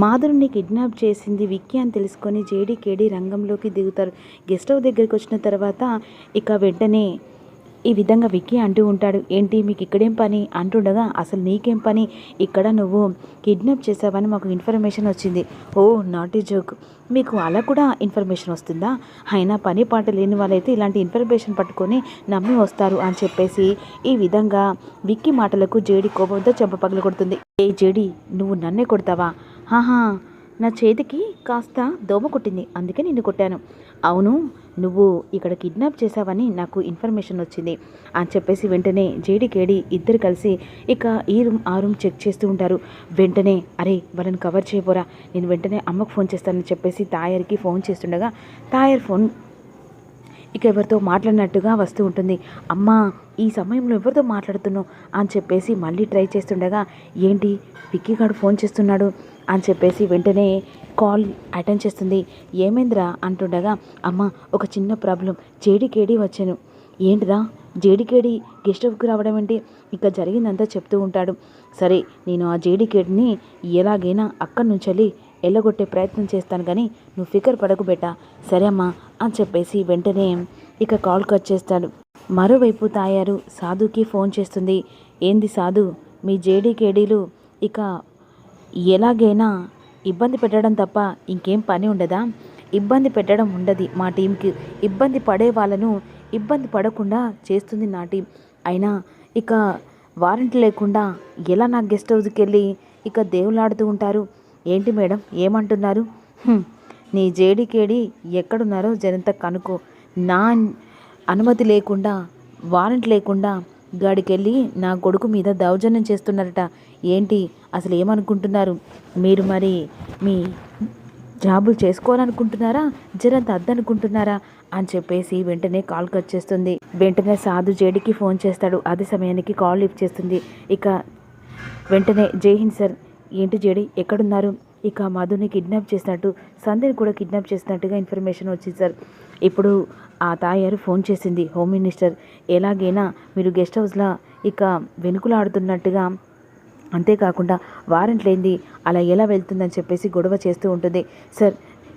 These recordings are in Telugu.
మాధురిని కిడ్నాప్ చేసింది విక్కీ అని తెలుసుకొని జేడీ కేడీ రంగంలోకి దిగుతారు. గెస్ట్ హౌస్ దగ్గరికి వచ్చిన తర్వాత ఇక వెంటనే ఈ విధంగా విక్కీ అంటూ ఉంటాడు ఏంటి మీకు ఇక్కడేం పని? అంటుండగా అసలు నీకేం పని? ఇక్కడ నువ్వు కిడ్నాప్ చేసావని మాకు ఇన్ఫర్మేషన్ వచ్చింది. ఓ నాట్ ఈ జోక్. మీకు అలా కూడా ఇన్ఫర్మేషన్ వస్తుందా? అయినా పని పాట లేని వాళ్ళైతే ఇలాంటి ఇన్ఫర్మేషన్ పట్టుకొని నమ్మి వస్తారు అని చెప్పేసి ఈ విధంగా విక్కీ మాటలకు జేడి కోపంతో చెంప పగలు కొడుతుంది ఏ జేడి నువ్వు నన్నే కొడతావా? హాహా నా చేతికి కాస్త దోమ కొట్టింది. అందుకే నిన్ను కొట్టాను. అవును నువ్వు ఇక్కడ కిడ్నాప్ చేసావని నాకు ఇన్ఫర్మేషన్ వచ్చింది. అని చెప్పేసి వెంటనే జేడి కేడి ఇద్దరు కలిసి ఇక ఈ రూమ్ ఆ రూమ్ చెక్ చేస్తూ ఉంటారు. వెంటనే అరే వాళ్ళని కవర్ చేయబోరా? నేను వెంటనే అమ్మకు ఫోన్ చేస్తానని చెప్పేసి తాయర్కి ఫోన్ చేస్తుండగా తాయర్ ఫోన్ ఇక ఎవరితో మాట్లాడినట్టుగా వస్తూ ఉంటుంది. అమ్మా ఈ సమయంలో ఎవరితో మాట్లాడుతున్నావు? అని చెప్పేసి మళ్ళీ ట్రై చేస్తుండగా ఏంటి? విక్కీ గారు ఫోన్ చేస్తున్నాడు. అని చెప్పేసి వెంటనే కాల్ అటెండ్ చేస్తుంది. ఏమైందిరా? అంటుండగా అమ్మ ఒక చిన్న ప్రాబ్లం. జేడికేడి వచ్చాను. ఏంటిరా జేడికేడి గెస్ట్ హౌస్కి రావడం ఏంటి? ఇక జరిగిందంతా చెప్తూ ఉంటాడు. సరే నేను ఆ జేడికేడిని ఎలాగైనా అక్కడి నుంచి వెళ్ళి ఎల్లగొట్టే ప్రయత్నం చేస్తాను కానీ నువ్వు ఫికర్ పడకు బెట్ట సరే అమ్మా అని చెప్పేసి వెంటనే ఇక కాల్ కట్ చేస్తాడు. మరోవైపు తాయారు సాధుకి ఫోన్ చేస్తుంది. ఏంది సాధు మీ జేడీకేడీలు ఇక ఎలాగైనా ఇబ్బంది పెట్టడం తప్ప ఇంకేం పని ఉండదా? ఇబ్బంది పెట్టడం ఉండదు మా టీంకి ఇబ్బంది పడే వాళ్ళను ఇబ్బంది పడకుండా చేస్తుంది నా టీం అయినా ఇక వారంటీ లేకుండా ఎలా నా గెస్ట్ హౌస్కి వెళ్ళి ఇక దేవులాడుతూ ఉంటారు? ఏంటి మేడం? ఏమంటున్నారు? నీ జేడికేడి ఎక్కడున్నారో జనంత కనుక్కో. నా అనుమతి లేకుండా వారెంట్ లేకుండా గాడికెళ్ళి నా కొడుకు మీద దౌర్జన్యం చేస్తున్నారట. ఏంటి? అసలు ఏమనుకుంటున్నారు? మీరు మరి మీ జాబులు చేసుకోవాలనుకుంటున్నారా? జరంత అద్దనుకుంటున్నారా? అని చెప్పేసి వెంటనే కాల్ కట్ చేస్తుంది. వెంటనే సాధు జేడికి ఫోన్ చేస్తాడు. అదే సమయానికి కాల్ లిఫ్ట్ చేస్తుంది. ఇక వెంటనే జై హింద్ సార్. ఏంటి జేడి? ఎక్కడున్నారు? ఇక మధుని కిడ్నాప్ చేసినట్టు సంధ్యని కూడా కిడ్నాప్ చేసినట్టుగా ఇన్ఫర్మేషన్ వచ్చింది సార్. ఇప్పుడు ఆ తాయారు ఫోన్ చేసింది. హోమ్ మినిస్టర్ ఎలాగైనా మీరు గెస్ట్ హౌస్లో ఇక వెనుకలాడుతున్నట్టుగా అంతేకాకుండా వారెంట్ లేనిది అలా ఎలా వెళ్తుందని చెప్పేసి గొడవ చేస్తూ ఉంటుంది. సార్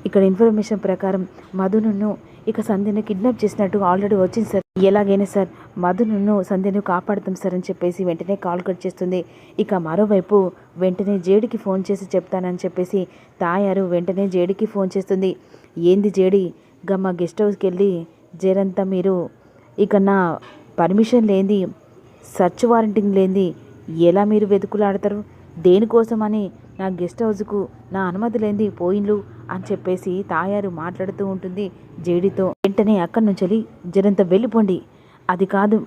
ఇక్కడ ఇన్ఫర్మేషన్ ప్రకారం మధును ఇక సంధ్యను కిడ్నాప్ చేసినట్టు ఆల్రెడీ వచ్చింది సార్. ఎలాగైనా సార్ మధును సంధ్యను కాపాడుతాం సార్ అని చెప్పేసి వెంటనే కాల్ కట్ చేస్తుంది. ఇక మరోవైపు వెంటనే జేడికి ఫోన్ చేసి చెప్తానని చెప్పేసి తాయారు వెంటనే జేడికి ఫోన్ చేస్తుంది. ఏంది జేడి? గమ్మ గెస్ట్ హౌస్కి వెళ్ళి జేరంతా మీరు ఇక నా పర్మిషన్ లేని సర్చ్ వారంటింగ్ లేనిది ఎలా మీరు వెతుకులాడతారు? దేనికోసమని నా గెస్ట్ హౌస్కు నా అనుమతి లేని పోయిన్లు అని చెప్పేసి తాయారు మాట్లాడుతూ ఉంటుంది జేడితో. వెంటనే అక్కడి నుంచి జరంత వెళ్ళిపోండి. అది కాదు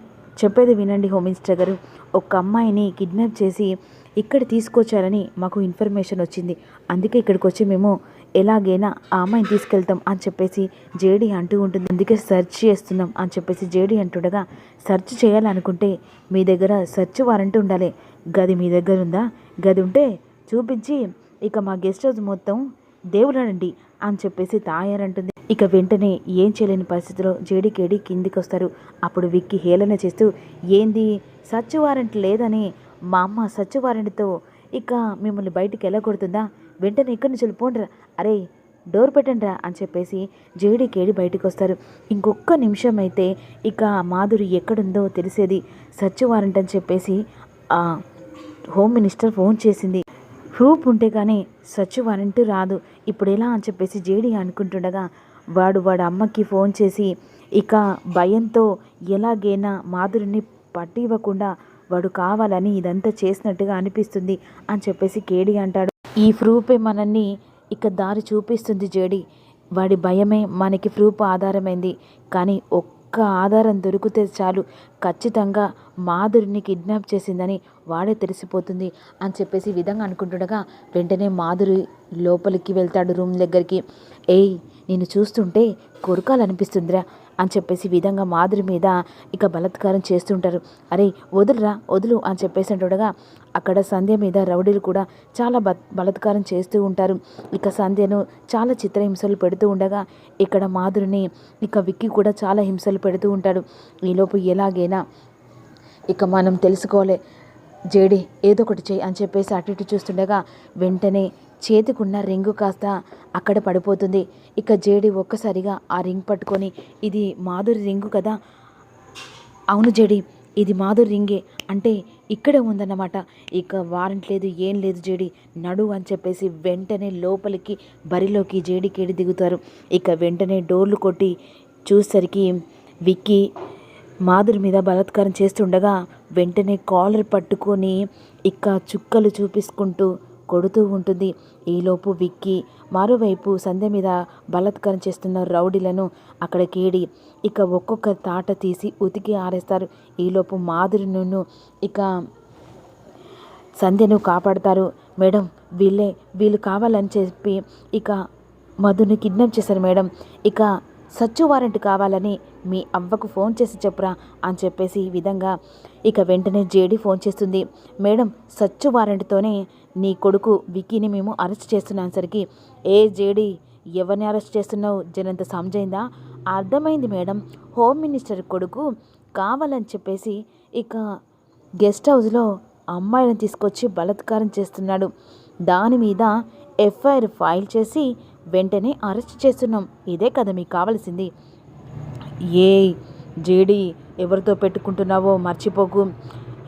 చెప్పేది వినండి హోమ్ మినిస్టర్ గారు. ఒక అమ్మాయిని కిడ్నాప్ చేసి ఇక్కడ తీసుకొచ్చారని మాకు ఇన్ఫర్మేషన్ వచ్చింది. అందుకే ఇక్కడికి వచ్చి మేము ఎలాగైనా ఆ అమ్మాయిని తీసుకెళ్తాం అని చెప్పేసి జేడీ అంటూ ఉంటుంది. అందుకే సెర్చ్ చేస్తున్నాం అని చెప్పేసి జేడీ అంటుండగా సెర్చ్ చేయాలనుకుంటే మీ దగ్గర సెర్చ్ వారంట్ ఉండాలి. గది మీ దగ్గర ఉందా? గది ఉంటే చూపించి ఇక మా గెస్ట్ హౌస్ మొత్తం దేవుడు అని చెప్పేసి తాయారంటుంది. ఇక వెంటనే ఏం చేయలేని పరిస్థితిలో జేడీకేడి కిందికి వస్తారు అప్పుడు విక్కి హేళన చేస్తూ ఏంది? సచ్ వారెంట్ లేదని? మా అమ్మ సచ్ వారెంట్తో ఇక మిమ్మల్ని బయటికి వెళ్ళకూడుతుందా వెంటనే ఇక్కడి నుంచి వెళ్ళిపోండిరా. అరే డోర్ పెట్టండిరా అని చెప్పేసి జేడీకేడి బయటకు వస్తారు ఇంకొక నిమిషం అయితే ఇక మాధురి ఎక్కడుందో తెలిసేది సచ్ వారెంట్ అని చెప్పేసి ఆ హోమ్ మినిస్టర్ ఫోన్ చేసింది. ప్రూఫ్ ఉంటే కానీ సచ్ వారెంట్ రాదు. ఇప్పుడు ఎలా అని చెప్పేసి జేడీ అనుకుంటుండగా వాడు వాడి అమ్మకి ఫోన్ చేసి ఇక భయంతో ఎలాగైనా మాధురిని పట్టివ్వకుండా వాడు కావాలని ఇదంతా చేసినట్టుగా అనిపిస్తుంది అని చెప్పేసి కేడి అంటాడు. ఈ ప్రూఫే మనల్ని ఇక దారి చూపిస్తుంది జేడి. వాడి భయమే మనకి ప్రూఫ్ ఆధారమైంది. కానీ ఒక్క ఆధారం దొరికితే చాలు ఖచ్చితంగా మాధురిని కిడ్నాప్ చేసిందని వాడే తెలిసిపోతుంది అని చెప్పేసి విధంగా అనుకుంటుండగా వెంటనే మాధురి లోపలికి వెళ్తాడు రూమ్ దగ్గరికి. ఏయ్ నేను చూస్తుంటే కొరకాలనిపిస్తుందిరా అని చెప్పేసి విధంగా మాధురి మీద ఇక బలత్కారం చేస్తుంటారు. అరే వదులురా వదులు అని చెప్పేసి అంటుండగా అక్కడ సంధ్య మీద రౌడీలు కూడా చాలా బ బలత్కారం చేస్తూ ఉంటారు. ఇక సంధ్యను చాలా చిత్రహింసలు పెడుతూ ఉండగా ఇక్కడ మాధురిని ఇక విక్కీ కూడా చాలా హింసలు పెడుతూ ఉంటాడు. ఈలోపు ఎలాగైనా ఇక మనం తెలుసుకోలే జేడి ఏదో ఒకటి చేయి అని చెప్పేసి అటు ఇటు చూస్తుండగా వెంటనే చేతికున్న రింగు కాస్త అక్కడ పడిపోతుంది. ఇక జేడి ఒక్కసారిగా ఆ రింగ్ పట్టుకొని ఇది మాధురి రింగు కదా? అవును జేడి ఇది మాధురి రింగే. అంటే ఇక్కడే ఉందన్నమాట. ఇక వారెంట్ లేదు ఏం లేదు జేడి. నడు అని చెప్పేసి వెంటనే లోపలికి బరిలోకి జేడికేడి దిగుతారు. ఇక వెంటనే డోర్లు కొట్టి చూసేసరికి విక్కీ మాధురి మీద బలాత్కారం చేస్తుండగా వెంటనే కాలర్ పట్టుకొని ఇక చుక్కలు చూపిసుకుంటూ కొడుతూ ఉంటుంది. ఈలోపు విక్కీ మరోవైపు సంధ్య మీద బలాత్కారం చేస్తున్న రౌడీలను అక్కడ కేడి ఇక ఒక్కొక్క తాట తీసి ఉతికి ఆరేస్తారు. ఈలోపు మాధురి నున్ను ఇక సంధ్యను కాపాడతారు. మేడం వీళ్ళే వీళ్ళు కావాలని చెప్పి ఇక మధుని కిడ్నాప్ చేశారు మేడం. ఇక సచ్చు వారెంట్ కావాలని మీ అవ్వకు ఫోన్ చేసి చెప్పురా అని చెప్పేసి ఈ విధంగా ఇక వెంటనే జేడి ఫోన్ చేస్తుంది. మేడం సచ్చు వారెంట్తోనే నీ కొడుకు విక్కీని మేము అరెస్ట్ చేస్తున్నాం సరికి. ఏ జేడి ఎవరిని అరెస్ట్ చేస్తున్నావు? జనంత సమజైందా? అర్థమైంది మేడం. హోమ్ మినిస్టర్ కొడుకు కావాలని చెప్పేసి ఇక గెస్ట్ హౌస్లో అమ్మాయిలను తీసుకొచ్చి బలాత్కారం చేస్తున్నాడు. దాని మీద ఎఫ్ఐఆర్ ఫైల్ చేసి వెంటనే అరెస్ట్ చేస్తున్నాం. ఇదే కదా మీకు కావాల్సింది. ఏ జేడి ఎవరితో పెట్టుకుంటున్నావో మర్చిపోకు.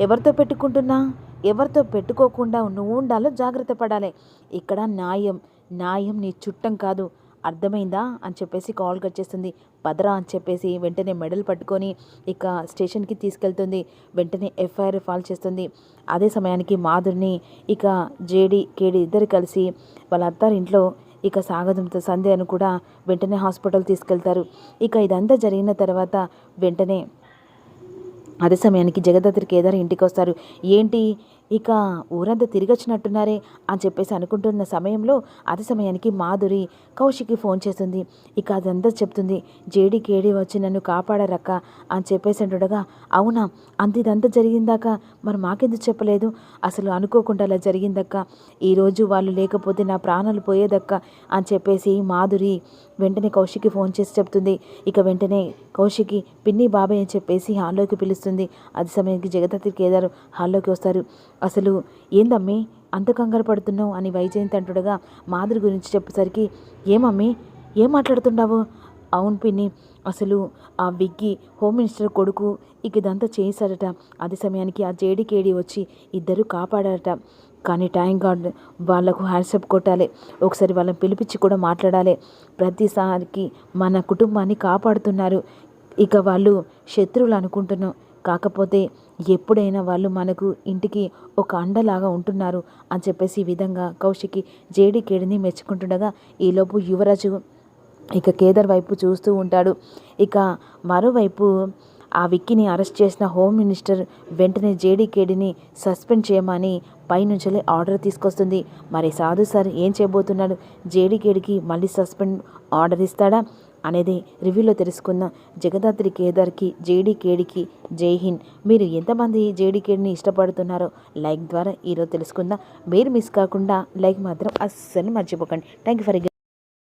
ఎవరితో పెట్టుకుంటున్నా? ఎవరితో పెట్టుకోకుండా నువ్వు ఉండాలో జాగ్రత్త పడాలి. ఇక్కడ న్యాయం న్యాయం నీ చుట్టం కాదు. అర్థమైందా? అని చెప్పేసి కాల్ కట్ చేస్తుంది. పదరా అని చెప్పేసి వెంటనే మెడల్ పట్టుకొని ఇక స్టేషన్కి తీసుకెళ్తుంది. వెంటనే ఎఫ్ఐఆర్ ఫాల్ చేస్తుంది. అదే సమయానికి మాధురిని ఇక జేడి కేడి ఇద్దరు కలిసి వాళ్ళ అత్తారింట్లో ఇక సాగదంతో సంధ్యను కూడా వెంటనే హాస్పిటల్ తీసుకెళ్తారు. ఇక ఇదంతా జరిగిన తర్వాత వెంటనే అదే సమయానికి జగదత్రి కేదార్ ఇంటికి వస్తారు ఏంటి? ఇక ఊరంతా తిరిగొచ్చినట్టున్నారే అని చెప్పేసి అనుకుంటున్న సమయంలో అదే సమయానికి మాధురి కౌశికి ఫోన్ చేస్తుంది. ఇక అదంతా చెప్తుంది. జేడి కేడి వచ్చి నన్ను కాపాడారక్క అని చెప్పేసి అంటుండగా అవునా? అంత ఇదంతా జరిగిందాక? మరి మాకెందుకు చెప్పలేదు? అసలు అనుకోకుండా అలా జరిగిందక్క. ఈరోజు వాళ్ళు లేకపోతే నా ప్రాణాలు పోయేదక్క అని చెప్పేసి మాధురి వెంటనే కౌశికి ఫోన్ చేసి చెప్తుంది. ఇక వెంటనే కౌశికి పిన్ని బాబాయ్ అని చెప్పేసి హాల్లోకి పిలుస్తుంది. అది సమయానికి జగదత్తి కేదారు హాల్లోకి వస్తారు. అసలు ఏందమ్మి అంత కంగారు పడుతున్నావు అని వైజయంతి అంటుండగా మాధురి గురించి చెప్పేసరికి ఏమమ్మీ ఏం మాట్లాడుతున్నావు అవును పిన్ని అసలు ఆ విగ్గి హోమ్ మినిస్టర్ కొడుకు ఇక ఇదంతా చేశాడట. అదే సమయానికి ఆ జేడి కేడి వచ్చి ఇద్దరు కాపాడారట. కానీ టైం గార్డ్ వాళ్ళకు హ్యాండ్సప్ కొట్టాలి. ఒకసారి వాళ్ళని పిలిపించి కూడా మాట్లాడాలి. ప్రతిసారికి మన కుటుంబాన్ని కాపాడుతున్నారు. ఇక వాళ్ళు శత్రువులు అనుకుంటున్నాం. కాకపోతే ఎప్పుడైనా వాళ్ళు మనకు ఇంటికి ఒక అండలాగా ఉంటున్నారు అని చెప్పేసి ఈ విధంగా కౌశికి జేడి కేడిని మెచ్చుకుంటుండగా ఈలోపు యువరాజు ఇక కేదార్ వైపు చూస్తూ ఉంటాడు. ఇక మరోవైపు ఆ విక్కీని అరెస్ట్ చేసిన హోమ్ మినిస్టర్ వెంటనే జేడీకేడిని సస్పెండ్ చేయమని పైనుంచి ఆర్డర్ తీసుకొస్తుంది. మరి సాధు సార్ ఏం చేయబోతున్నాడు జేడీకేడికి మళ్ళీ సస్పెండ్ ఆర్డర్ ఇస్తాడా? అనేది రివ్యూలో తెలుసుకుందాం. జగదాత్రి కేదార్కి జేడీ కేడికి జై హింద్. మీరు ఎంతమంది జేడీ కేడిని ఇష్టపడుతున్నారో లైక్ ద్వారా ఈరోజు తెలుసుకుందాం. మీరు మిస్ కాకుండా లైక్ మాత్రం అస్సలు మర్చిపోకండి. Thank you for